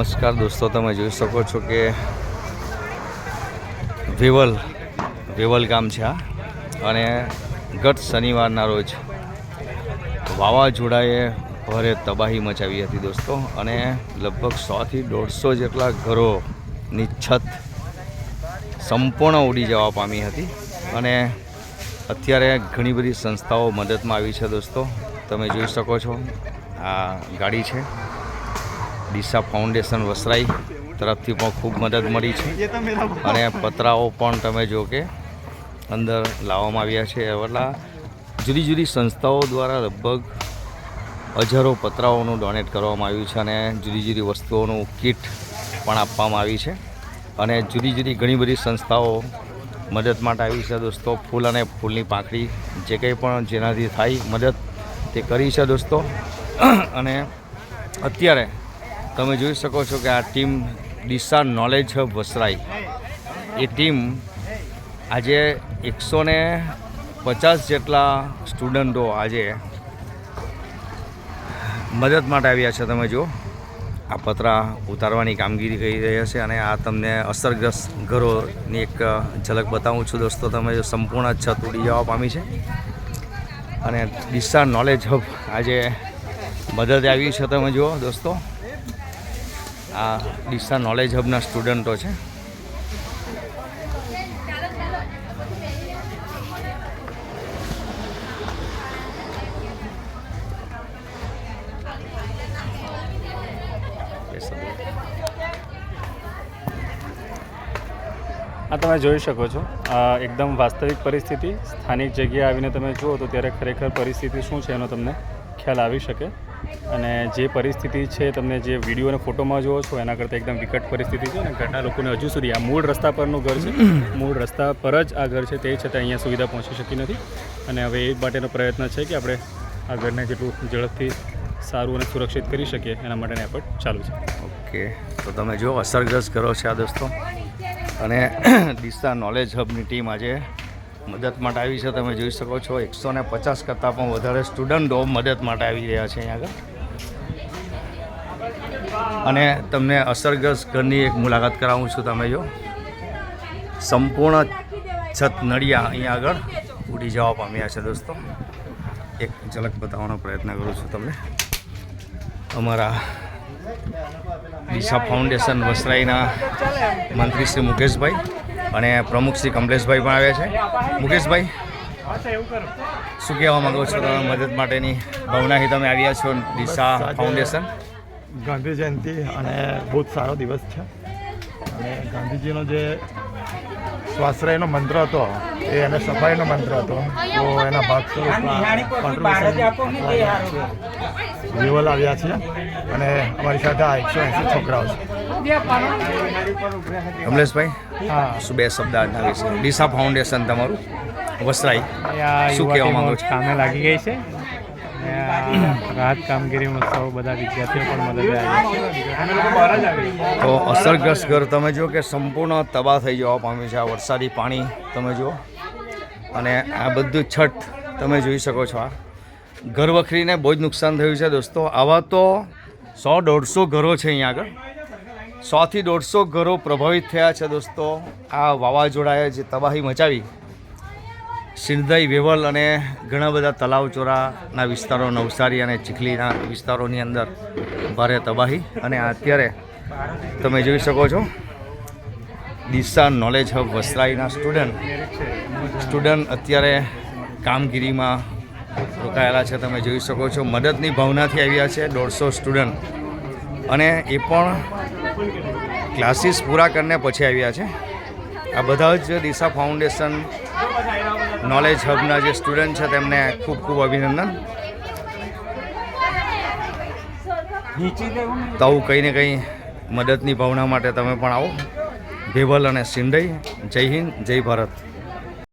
નમસ્કાર દોસ્તો, તમે જોઈ શકો છો કે વેવલ વેવલ ગામ છે આ. અને ગત શનિવારના રોજ વાવાઝોડાએ ભારે તબાહી મચાવી હતી દોસ્તો, અને લગભગ સોથી દોઢસો જેટલા ઘરોની છત સંપૂર્ણ ઉડી જવા પામી હતી. અને અત્યારે ઘણી બધી સંસ્થાઓ મદદમાં આવી છે દોસ્તો. તમે જોઈ શકો છો, આ ગાડી છે. દિશા ફાઉન્ડેશન વસરાઈ તરફથી પણ ખૂબ મદદ મળી છે. અને પતરાઓ પણ તમે જો કે અંદર લાવવામાં આવ્યા છે. એવા જુદી જુદી સંસ્થાઓ દ્વારા લગભગ હજારો પતરાઓનું ડોનેટ કરવામાં આવ્યું છે અને જુદી જુદી વસ્તુઓનું કીટ પણ આપવામાં આવી છે. અને જુદી જુદી ઘણી બધી સંસ્થાઓ મદદ માટે આવી છે દોસ્તો. ફૂલ અને ફૂલની પાંખડી જે કંઈ પણ જેનાથી થાય મદદ તે કરી છે દોસ્તો. અને અત્યારે તમે જોઈ શકો છો કે આ team Deesa knowledge hub Vasrai. એ ટીમ આજે એકસો ને પચાસ જેટલા સ્ટુડન્ટો આજે મદદ માટે આવ્યા છે. તમે જુઓ, આ પતરા ઉતારવાની કામગીરી કરી રહ્યા છે અને આ તમને અસરગ્રસ્ત ઘરોની એક ઝલક બતાવું છું. દોસ્તો, તમે જો સંપૂર્ણ છત ઉડી જવા પામી છે. અને ડીસા નોલેજ હબ આજે મદદ આવી છે. તમે જુઓ, દોસ્તો. આ ડીસા નોલેજ હબના સ્ટુડન્ટો છે. આ તમે જોઈ શકો છો. એકદમ વાસ્તવિક પરિસ્થિતિ. સ્થાનિક જગ્યાએ આવીને તમે જુઓ તો ત્યારે ખરેખર પરિસ્થિતિ શું છે એનો તમને ખ્યાલ આવી શકે. અને જે પરિસ્થિતિ છે તમને જે વીડિયો અને ફોટોમાં જુઓ છો એના કરતાં એકદમ વિકટ પરિસ્થિતિ છે અને ઘણા લોકોને હજુ સુધી આ મૂળ રસ્તા પરનું ઘર છે. મૂળ રસ્તા પર જ આ ઘર છે તે છતાં અહીંયા સુવિધા પહોંચી શકી નથી. અને હવે એ માટેનો પ્રયત્ન છે કે આપણે આ ઘરને જેટલું ઝડપથી સારું અને સુરક્ષિત કરી શકીએ એના માટેની એફર્ટ ચાલુ છે. ઓકે. તો તમે જો અસરગ્રસ્ત કરો છે આ દોસ્તો. અને દિશા નોલેજ હબની ટીમ આજે મદદ માટે આવી છે, તમે જોઈ શકો છો. એકસો ને પચાસ કરતાં પણ વધારે સ્ટુડન્ટો મદદ માટે આવી રહ્યા છે અહીંયા આગળ. અને તમને અસરગ્રસ્ત ઘરની એક મુલાકાત કરાવું છું તમે જો. સંપૂર્ણ છત નળિયા અહીંયા આગળ ઉડી જવા પામ્યા છે દોસ્તો. એક ઝલક બતાવવાનો પ્રયત્ન કરું છું તમને. અમારા દિશા ફાઉન્ડેશન વસરાઈના મંત્રી શ્રી મુકેશભાઈ. અને પ્રમુખ શ્રી કમલેશભાઈ પણ આવ્યા છે. મુકેશભાઈ શું કહેવા માગો છો તમે મદદ માટેની ભાવનાથી તમે આવ્યા છો દિશા ફાઉન્ડેશન? ગાંધી જયંતિ અને બહુ જ સારો દિવસ છે. અને ગાંધીજીનો જે સ્વાશ્રયનો મંત્ર હતો એ એને સફાઈનો મંત્ર હતો. તો એના ભાગ વિવલ આવ્યા છે. અને અમારી સાથે આ એકસો એંસી છોકરાઓ છે. કમલેશભાઈ હા. શું બે શબ્દ આજના વિશે દિશા ફાઉન્ડેશન તમારું? વસરાઈ. શું કહેવા માંગો છો? કામે લાગી ગઈ છે. રાહત કામગીરીમાં સૌ બધા વિદ્યાર્થીઓ પણ મદદ આવી તો અસરગ્રસ્ત ઘર તમે જુઓ કે સંપૂર્ણ તબાહ થઈ જવા પામ્યું છે. આ વરસાદી પાણી તમે જુઓ. અને આ બધું છઠ તમે જોઈ શકો છો આ. ઘર વખરીને બહુ જ નુકસાન થયું છે દોસ્તો. આવા તો સો દોઢસો ઘરો છે અહીંયા આગળ. સોથી દોઢસો ઘરો પ્રભાવિત થયા છે દોસ્તો. આ વાવાઝોડાએ જે તબાહી મચાવી સિંધાઈ, વેવલ અને ઘણા બધા તલાવ ચોરાના વિસ્તારો નવસારી અને ચીખલીના વિસ્તારોની અંદર ભારે તબાહી. અને અત્યારે તમે જોઈ શકો છો, દિશા નોલેજ હબ વસરાઈના સ્ટુડન્ટ સ્ટુડન્ટ અત્યારે કામગીરીમાં રોકાયેલા છે. તમે જોઈ શકો છો, મદદની ભાવનાથી આવ્યા છે દોઢસો સ્ટુડન્ટ અને એ પણ ક્લાસીસ પૂરા કરીને પછી આવ્યા છે. આ બધા જ દિશા ફાઉન્ડેશન નોલેજ હબના જે સ્ટુડન્ટ છે તેમને ખૂબ ખૂબ અભિનંદન. તો આવું કંઈ ને કંઈ મદદની ભાવના માટે તમે પણ આવો. ભેવલ અને સિંડઈ જય હિન્દ, જય ભારત.